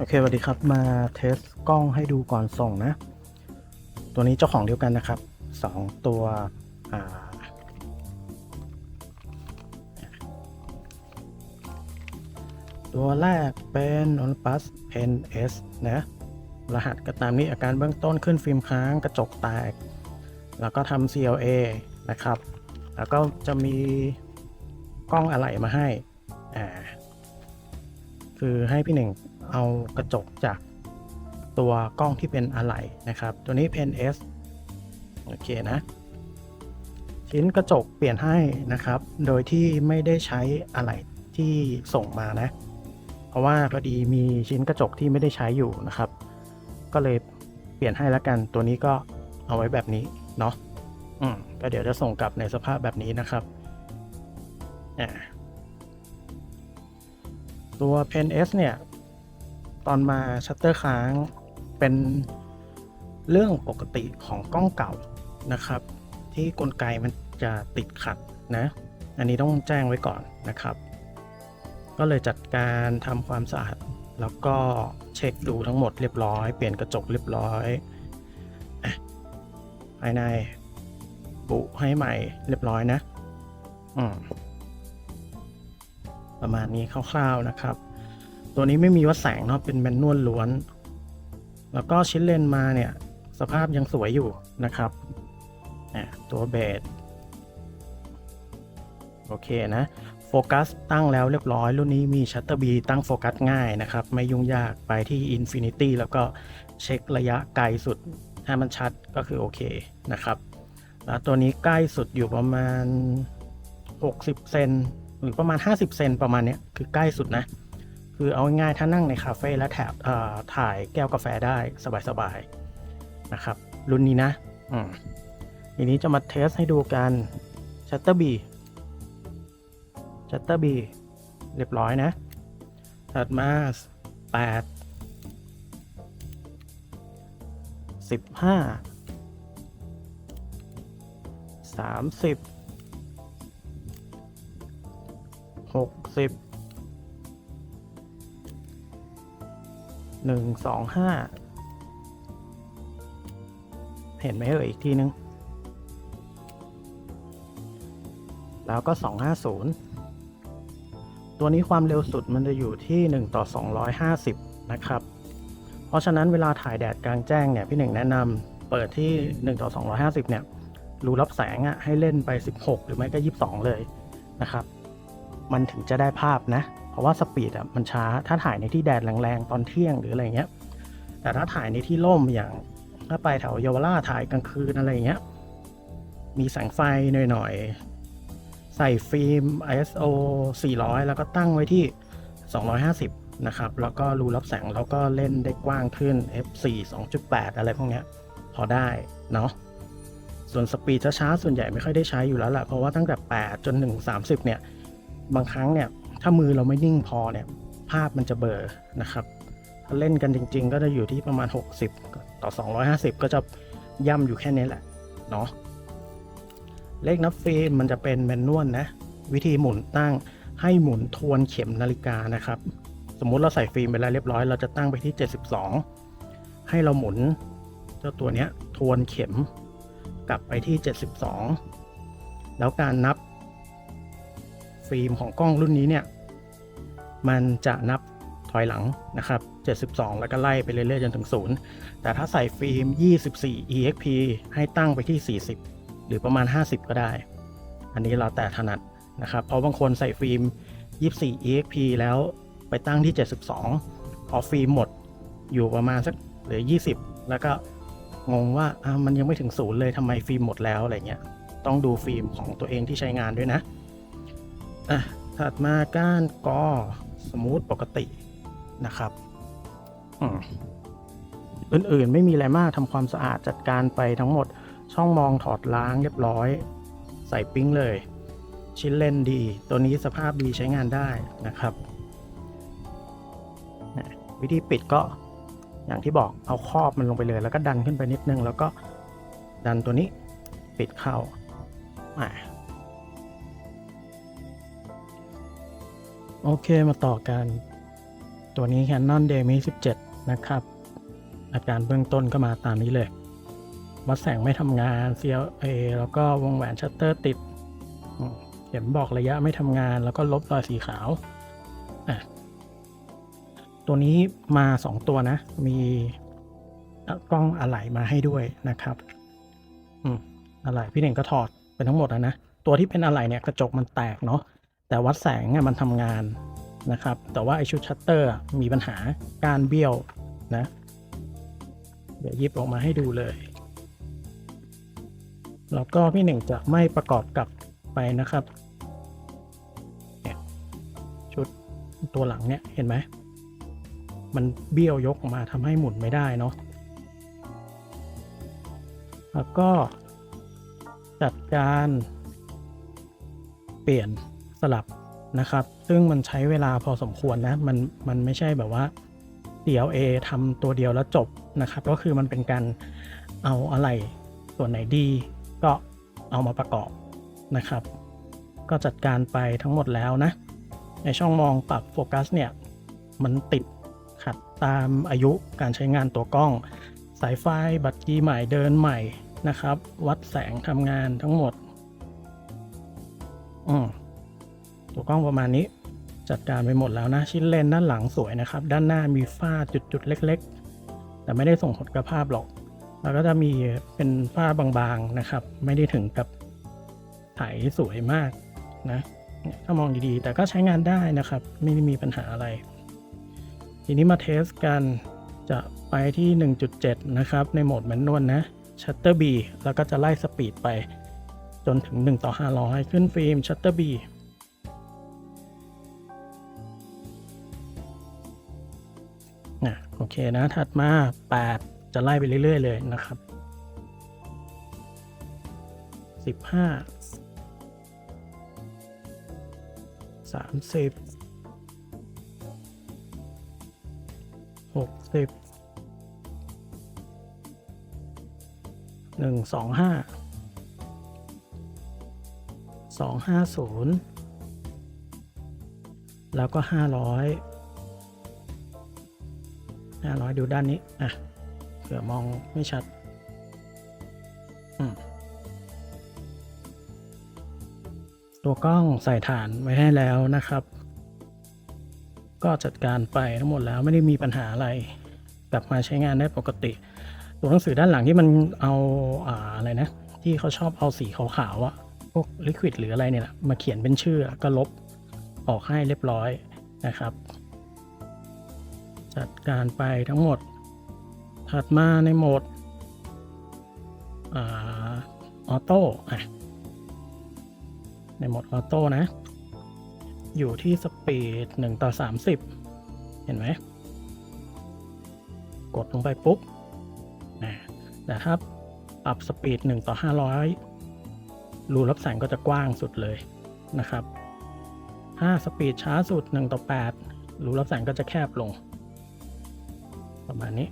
โอเคสวัสดีครับมาเทสกล้องให้ดูก่อนส่งนะ ตัวนี้เจ้าของเดียวกันนะครับสองตัวตัวแรกเป็น Olympus ns นะ รหัสก็ตามนี้อาการเบื้องต้นขึ้นฟิล์มค้างกระจกแตก แล้วก็ทำ CLA นะครับ แล้วก็จะมีกล้องอะไหล่มาให้ อ่า คือให้พี่หนึ่ง เอากระจกจากตัวกล้องที่เป็นอะไหล่นะครับ ตัวนี้เพน S โอเคนะ ชิ้นกระจกเปลี่ยนให้นะครับ โดยที่ไม่ได้ใช้อะไหล่ที่ส่งมานะ เพราะว่าพอดีมีชิ้นกระจกที่ไม่ได้ใช้อยู่นะครับ ก็เลยเปลี่ยนให้แล้วกัน ตัวนี้ก็เอาไว้แบบนี้เนาะอืมก็เดี๋ยวจะส่งกลับในสภาพแบบนี้นะครับอ่าตัว Pen S เนี่ย ตอนมาชัตเตอร์ค้างเป็นเรื่องปกติของกล้องเก่านะครับ ที่กลไกมันจะติดขัดนะ อันนี้ต้องแจ้งไว้ก่อนนะครับ ก็เลยจัดการทำความสะอาดแล้วก็เช็คดูทั้งหมดเรียบร้อย เปลี่ยนกระจกเรียบร้อยอะภายในบุให้ใหม่เรียบร้อยนะ อืมประมาณนี้คร่าวๆนะครับ ตัวนี้ไม่มีวัดแสงเนาะเป็นแมนนวลล้วน แล้วก็ชิ้นเลนมาเนี่ยสภาพยังสวยอยู่นะครับตัวเบสโอเคนะโฟกัสตั้งแล้วเรียบร้อย รุ่นนี้มีชัตเตอร์บีตั้งโฟกัสง่ายนะครับ ไม่ยุ่งยากไปที่ Infinity แล้วก็เช็คระยะไกลสุด ถ้ามันชัดก็คือโอเคนะครับ แล้วตัวนี้ใกล้สุดอยู่ประมาณ 60 เซนหรือประมาณ 50 เซนประมาณเนี้ยคือใกล้สุดนะ คือเอาง่ายๆถ้านั่งในคาเฟ่แล้วแถบเอ่อถ่ายแก้วกาแฟได้สบายๆนะครับ รุ่นนี้นะอืมทีนี้จะมาเทสให้ดูกันชัตเตอร์บีชัตเตอร์บีเรียบร้อยนะ ถัดมา 8 15 30 60 หนึ่งสองห้าเห็นไหมเอ่ยอีกทีนึง แล้วก็สองห้าศูนย์ตัวนี้ความเร็วสุดมันจะอยู่ที่ 1 ต่อ 250 นะครับ เพราะฉะนั้นเวลาถ่ายแดดกลางแจ้งเนี่ยพี่หนึ่งแนะนำเปิดที่ 1 ต่อ 250 เนี่ยรูรับแสงอะให้เล่นไป 16 หรือไม่ก็ 22 เลยนะครับ มันถึงจะได้ภาพนะ เพราะว่าสปีดอะมันช้า ถ้าถ่ายในที่แดดแรงๆตอนเที่ยงหรืออะไรเงี้ย แต่ถ้าถ่ายในที่ร่มอย่างถ้าไปแถวเยาวราชถ่ายกลางคืนอะไรเงี้ย มีแสงไฟหน่อยๆ ใส่ฟิล์ม ISO 400 แล้วก็ตั้งไว้ที่ 250 นะครับ แล้วก็รูรับแสงแล้วก็เล่นได้กว้างขึ้น f4 2.8 อะไรพวกเนี้ย พอได้เนาะส่วนสปีดช้าๆส่วนใหญ่ไม่ค่อยได้ใช้อยู่แล้วแหละเพราะว่าตั้งแต่ 8 จน 1 30 เนี่ย บางครั้งเนี่ยถ้ามือเราไม่นิ่งพอเนี่ยภาพมันจะเบลอนะครับ ถ้าเล่นกันจริง ๆ ก็จะอยู่ที่ประมาณ 60 ต่อ 250 ก็จะย่ำอยู่แค่นี้แหละเนาะเลขนับฟิล์มมันจะเป็นแมนนวลนะ วิธีหมุนตั้งให้หมุนทวนเข็มนาฬิกานะครับ สมมุติเราใส่ฟิล์มไปแล้วเรียบร้อย เราจะตั้งไปที่ 72 ให้เราหมุนเจ้าตัวเนี้ยทวนเข็มกลับไปที่ 72 แล้วการนับ ฟิล์มของกล้องรุ่นนี้เนี่ย มันจะนับถอยหลังนะครับ 72 แล้วก็ไล่ไปเรื่อยๆจนถึง 0 แต่ถ้าใส่ฟิล์ม 24 exp ให้ตั้งไปที่ 40 หรือประมาณ 50 ก็ได้ อันนี้เราแต่ถนัดนะครับ เพราะบางคนใส่ฟิล์ม 24 exp แล้วไปตั้งที่ 72 พอฟิล์มหมดอยู่ประมาณสักเหลือ 20 แล้วก็งงว่าอะมันยังไม่ถึงศูนย์เลยทำไมฟิล์มหมดแล้วอะไรเงี้ย ต้องดูฟิล์มของตัวเองที่ใช้งานด้วยนะ อะถัดมาก้านกอสมูทปกตินะครับอืมอื่นๆ ไม่มีอะไรมากทำความสะอาดจัดการไปทั้งหมดช่องมองถอดล้างเรียบร้อย ใส่ปิ้งเลย ชิ้นเล่นดี ตัวนี้สภาพดีใช้งานได้นะครับเนี่ยวิธีปิดก็อย่างที่บอกเอาครอบมันลงไปเลย แล้วก็ดันขึ้นไปนิดนึง แล้วก็ดันตัวนี้ปิดเข้า โอเคมาต่อกัน ตัวนี้ Canon Demi 17 นะครับ อาการเบื้องต้นก็มาตามนี้เลย วัดแสงไม่ทำงาน CLA แล้วก็วงแหวนชัตเตอร์ติด เข็มบอกระยะไม่ทำงาน แล้วก็ลบรอยสีขาว ตัวนี้มา 2 ตัวนะ มีกล้องอะไหล่มาให้ด้วยนะครับอืมอะไหล่พี่เน่งก็ถอดเป็นทั้งหมดนะนะ ตัวที่เป็นอะไหล่เนี่ยกระจกมันแตกเนาะ แต่วัดแสงเนี่ยมันทำงานนะครับ แต่ว่าไอชุดชัตเตอร์มีปัญหาการเบี้ยวนะ เดี๋ยวยิบออกมาให้ดูเลย แล้วก็พี่หนึ่งจะไม่ประกอบกลับไปนะครับชุดตัวหลังเนี่ยเห็นไหม มันเบี้ยวยกออกมาทำให้หมุนไม่ได้เนาะ แล้วก็จัดการเปลี่ยน สลับนะครับ ซึ่งมันใช้เวลาพอสมควรนะ มันมันไม่ใช่แบบว่า DLA ทำตัวเดียวแล้วจบนะครับ ก็คือมันเป็นการเอาอะไรส่วนไหนดี ก็เอามาประกอบนะครับ ก็จัดการไปทั้งหมดแล้วนะ ในช่องมองปรับโฟกัสเนี่ย มันติดขัดตามอายุการใช้งานตัวกล้อง สายไฟบัตรกีใหม่เดินใหม่นะครับ วัดแสงทำงานทั้งหมด อืม ตัวกล้องประมาณนี้ จัดการไปหมดแล้วนะ ชิ้นเลนด้านหลังสวยนะครับ ด้านหน้ามีฝ้าจุดๆเล็ก ๆ แต่ไม่ได้ส่งผลกับภาพหรอก แล้วก็จะมีเป็นฝ้าบางๆนะครับ ไม่ได้ถึงกับไถสวยมากนะถ้ามองดีๆ แต่ก็ใช้งานได้นะครับ ไม่ได้มีปัญหาอะไร ทีนี้มาเทสกันจะไปที่ 1.7 นะครับ ในโหมดแมนนวลนะ Shutter B แล้วก็จะไล่สปีดไปจนถึง 1 ต่อ 500 ขึ้นฟิล์ม Shutter B เคนะถัดมา 8 จะไล่ไปเรื่อย ๆ เลยนะครับ 15 30 60หนึ่งสองห้าสองห้าศูนย์แล้วก็ห้าร้อยห้าร้อยดูด้านนี้ อะ เผื่อมองไม่ชัด ตัวกล้องใส่ฐานไว้ให้แล้วนะครับ ก็จัดการไปทั้งหมดแล้วไม่ได้มีปัญหาอะไร กลับมาใช้งานได้ปกติ ตัวหนังสือด้านหลังที่มันเอาอ่าอะไรนะ ที่เขาชอบเอาสีขาวๆอะพวกลิควิดหรืออะไรเนี่ยมาเขียนเป็นชื่อก็ลบออกให้เรียบร้อยนะครับ จัดการไปทั้งหมด ถัดมาในโหมดออโต้อะในโหมดออโต้นะ อยู่ที่สปีด 1 ต่อ 30 เห็นไหม กดลงไปปุ๊บนะแต่ถ้าปรับสปีด 1 ต่อ 500 รูรับแสงก็จะกว้างสุดเลยนะครับ ถ้าสปีดช้าสุด 1 ต่อ 8 รูรับแสงก็จะแคบลง ประมาณนี้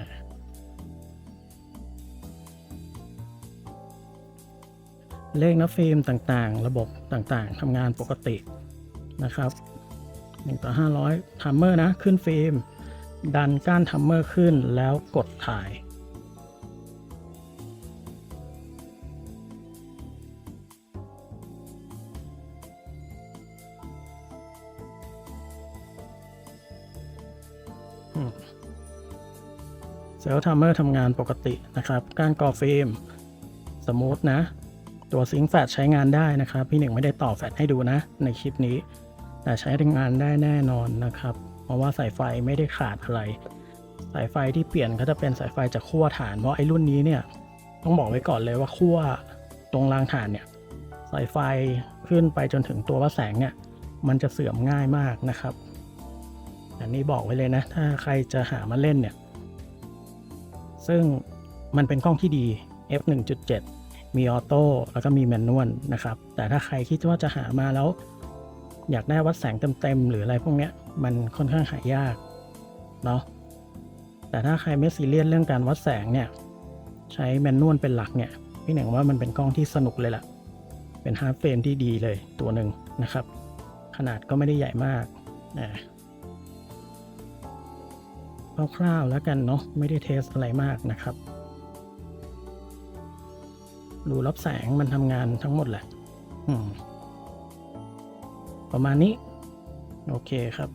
าเลขนับฟิล์มต่างๆ ระบบต่างๆทำงานปกตินะครับ1ต่อ500ทัมเมอร์นะ ขึ้นฟิล์ม ดันก้านทัมเมอร์ขึ้นแล้วกดถ่าย เซลล์ทัมเมอร์ทำงานปกตินะครับ กานกอฟิล์มสมูทนะ ตัวซิงค์แฟลชใช้งานได้นะครับ พี่หนึ่งไม่ได้ต่อแฟลชให้ดูนะ ในคลิปนี้ แต่ใช้งานได้แน่นอนนะครับ เพราะว่าสายไฟไม่ได้ขาดอะไร สายไฟที่เปลี่ยนก็จะเป็นสายไฟจากขั้วฐาน เพราะไอ้รุ่นนี้เนี่ยต้องบอกไว้ก่อนเลยว่าขั้วตรงรางฐานเนี่ยสายไฟขึ้นไปจนถึงตัววัดแสงเนี่ยมันจะเสื่อมง่ายมากนะครับ อันนี้บอกไว้เลยนะ ถ้าใครจะหามาเล่นเนี่ย ซึ่งมันเป็นกล้องที่ดี f 1.7 มีออโต้แล้วก็มีแมนนวลนะครับ แต่ถ้าใครคิดว่าจะหามาแล้ว อยากได้วัดแสงเต็มๆ หรืออะไรพวกเนี้ย มันค่อนข้างหายาก เนาะแต่ถ้าใครไม่ซีเรียสเรื่องการวัดแสงเนี่ย ใช้แมนนวลเป็นหลักเนี่ย พี่หนึ่งว่ามันเป็นกล้องที่สนุกเลยล่ะ เป็นฮาร์ดเฟรมที่ดีเลยตัวหนึ่งนะครับ ขนาดก็ไม่ได้ใหญ่มากนะ คร่าวๆแล้วกันเนาะไม่ได้เทสอะไรมากนะครับรูรับแสงมันทำงานทั้งหมดแหละประมาณนี้ โอเคครับ